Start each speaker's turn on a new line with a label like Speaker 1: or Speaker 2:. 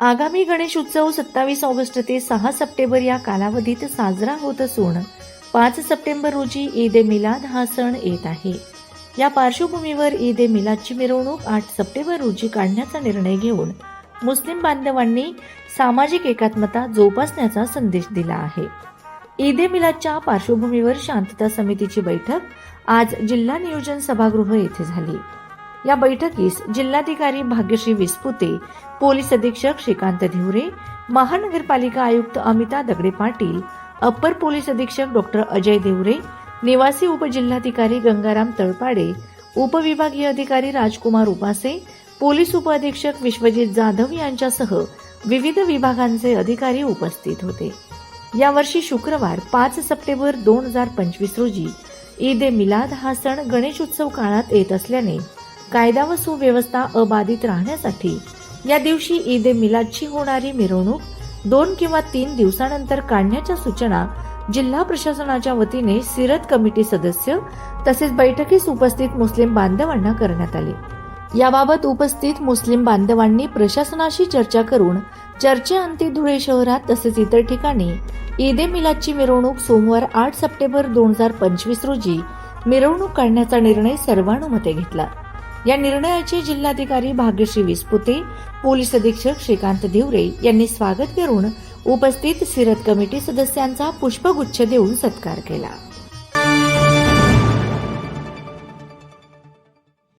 Speaker 1: आगामी गणेश उत्सव सत्तावीस ऑगस्ट ते सहा सप्टेंबर या कालावधीत साजरा होत असून पाच सप्टेंबर रोजी ईद ए मिलाद हा सण येत आहे. या पार्श्वभूमीवर ईद ए मिलादची मिरवणूक आठ सप्टेंबर रोजी काढण्याचा निर्णय घेऊन मुस्लिम बांधवांनी सामाजिक एकात्मता जोपासण्याचा संदेश दिला आहे. ईद ए मिलादच्या पार्श्वभूमीवर शांतता समितीची बैठक आज जिल्हा नियोजन सभागृह येथे झाली. या बैठकीस जिल्हाधिकारी भाग्यश्री विस्पुते पोलीस अधीक्षक श्रीकांत धिवरे महानगरपालिका आयुक्त अमिता दगडे पाटील अप्पर पोलीस अधीक्षक डॉक्टर अजय देवरे निवासी उपजिल्हाधिकारी गंगाराम तळपाडे उपविभागीय अधिकारी राजकुमार उपासे पोलीस उपअधीक्षक विश्वजित जाधव यांच्यासह विविध विभागांचे अधिकारी उपस्थित होते. यावर्षी शुक्रवार पाच सप्टेंबर दोन हजार पंचवीस रोजी ईद ए मिलाद हा सण गणेशोत्सव काळात येत असल्याने कायदा व सुव्यवस्था अबाधित राहण्यासाठी. या दिवशी ईद ए मिलादची होणारी मिरवणूक दोन किंवा तीन दिवसानंतर काढण्याच्या सूचना जिल्हा प्रशासनाच्या वतीने सिरत कमिटी सदस्य तसेच बैठकीस उपस्थित मुस्लिम बांधवांना करण्यात आले. याबाबत उपस्थित मुस्लिम बांधवांनी प्रशासनाशी चर्चा करून चर्चेअंती धुळे शहरात तसेच इतर ठिकाणी ईद ए मिलादची मिरवणूक सोमवार आठ सप्टेंबर दोन हजार पंचवीस रोजी मिरवणूक काढण्याचा निर्णय सर्वानुमते घेतला. या निर्णयाचे जिल्हाधिकारी भाग्यश्री विस्पुते पोलीस अधीक्षक श्रीकांत देवरे यांनी स्वागत करून उपस्थित सिरत कमिटी सदस्यांचा पुष्पगुच्छ देऊन सत्कार केला.